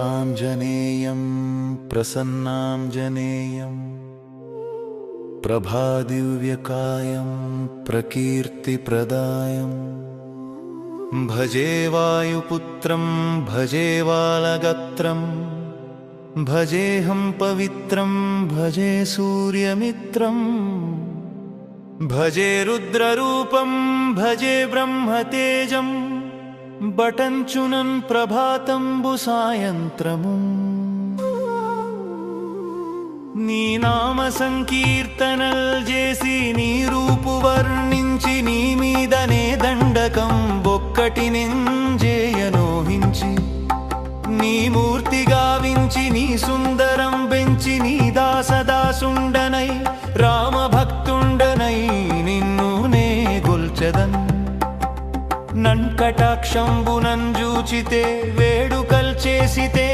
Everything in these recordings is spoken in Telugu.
आञ्जनेयं प्रसन्नाञ्जनेयम् प्रभादिव्यकायं प्रकीर्तिप्रदायम् भजे वायुपुत्रं भजे वालगत्रम् भजेऽहं पवित्रं भजे सूर्यमित्रम् भजे रुद्ररूपं भजे ब्रह्मतेजम् బటంచునన్ ప్రభాతంబు సాయంత్రము. నీ నామ సంకీర్తనల్ చేసి నీ రూపు వర్ణించి నీ మీదనే దండకం బొక్కటి నెంజేయనోహించి నీ మూర్తి గావించి శంభునంజూచితే వేడుకల్ చేసితే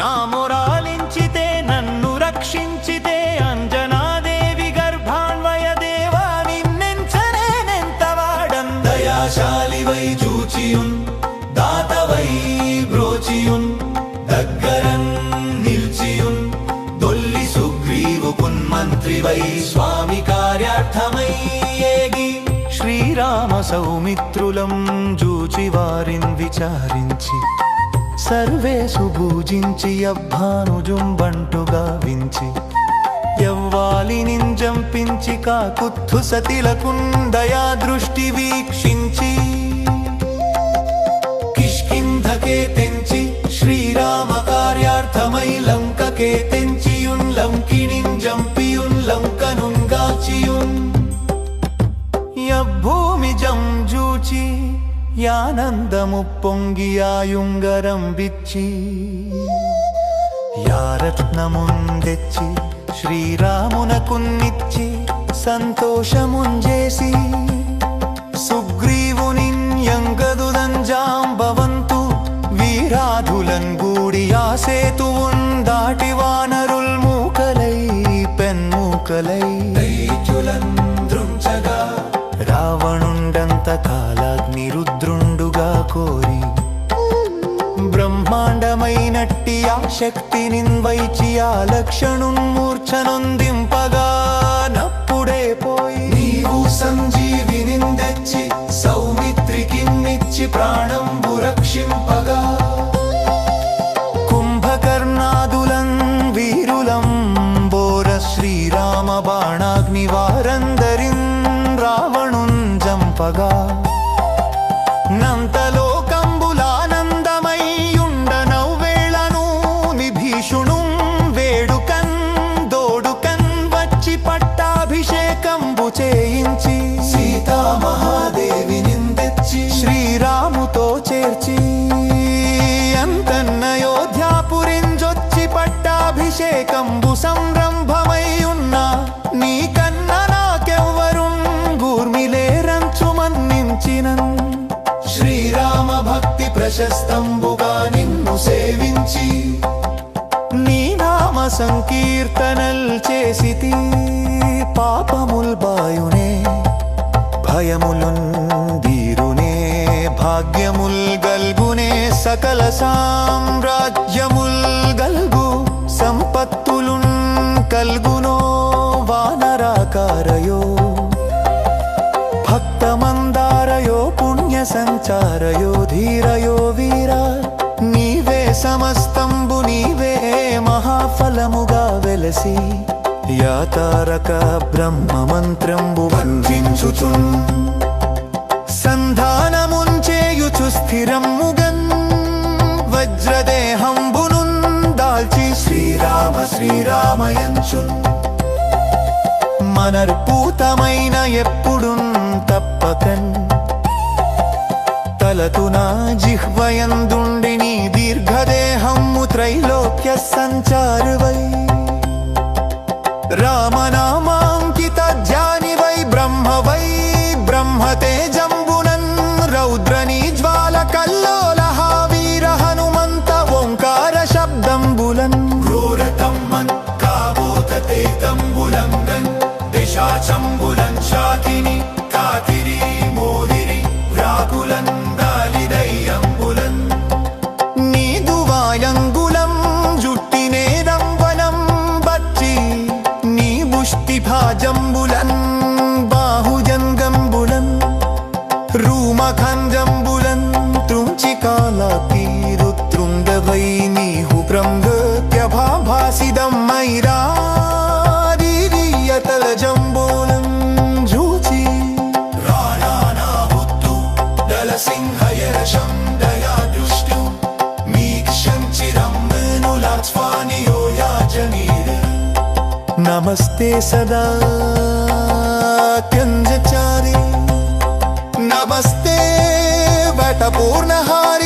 నా మొరాలించితే నన్ను రక్షించితే అంజనాదేవి గర్భాన్వయ దేవా నిన్నెంచనేనెంతవాడం దయాశాలివై చూచియున్ దాతవై బ్రోచియున్ దగ్గరం నిల్చియున్ దొల్లి సుగ్రీవు పున్మంత్రివై స్వామి కార్యార్థమై. శ్రీరామ సౌమిత్రులం జూచి వారిన్ విచారించి సర్వేసు భూజించి అభ్భానుజుంబంటుగా వించి యవ్వాలి నింజంపించి కాకుత్తు సతిలకుందయా దృష్టి వీక్షించి యానందము పొంగి ఆయుంగరం బిచ్చి యారత్నముందెచ్చి శ్రీరామునకున్నిచ్చి సంతోషముంజేసి సుగ్రీవునింగదుదంజాంబవంతు వీరాధులన్ గూడి ఆ సేతువున్ దాటి వానరుల్ మూకలై పెన్మూకలై రావణుండంత కాలాగ్ని రుద్రుండుగా కోరి. బ్రహ్మాండమైనట్టి ఆ శక్తిని వైచి ఆ లక్షణున్మూర్ఛనొందింపగా నప్పుడే పోయి. నీవు సంజీవిని తెచ్చి సౌమిత్రికిన్నిచ్చి ప్రాణంబు రక్షింపగా. శ్రీరామ బాణాగ్ని వారందరిన్ రావణున్ జంపగా. చేయించి సీతామహాదేవి నిందెచ్చి శ్రీరాముతో చేర్చి అంతన్నయోధ్యాపురింజొచ్చి పట్టాభిషేకంబు సంరంభమై ఉన్న. నీ కన్న నాకెవ్వరున్ గూర్మిలేరంచు మన్నించినన్. శ్రీరామ భక్తి ప్రశస్తంబుగా నిన్ను సేవించి నీ నామ సంకీర్తనల్ చేసితి పాపముల్ బాయునే భయములున్ భాగ్యముల్ గల్గునే సకల సామ్రాజ్యముల్ గల్గు సంపత్తులున్ కల్గునో వానరాకారయో భక్తమందారయో పుణ్య సంచారయో ధీరయో వీర నీవే సమస్తంబు నీవే మహాఫలముగా వెలసి యాతారక బ్రహ్మ మంత్రంబు వందించుచున్ సంధానముంచేయుచు స్థిరముగన్ వజ్రదేహంబునున్ దాల్చి శ్రీరామ శ్రీరామయంచున్. మనర్పూతమైన ఎప్పుడున్ తప్పకన్. తలతునా జిహ్వయందుండి నీ దీర్ఘదేహము త్రైలోక్య సంచారువై. రామనామాంకిత జాని వై బ్రహ్మ వై బ్రహ్మ తేజంబునన్ రౌద్రని జ్వాల కల్లోల వీర హనుమంత ఓంకార శబ్దంబులన్. క్రూరతమ్మన్ కాబోతతే తంబులంగన్ దిశాచంబులన్ पानियो या जमीर नमस्ते सदा क्यञ्जचारि नमस्ते वटपूर्णहारि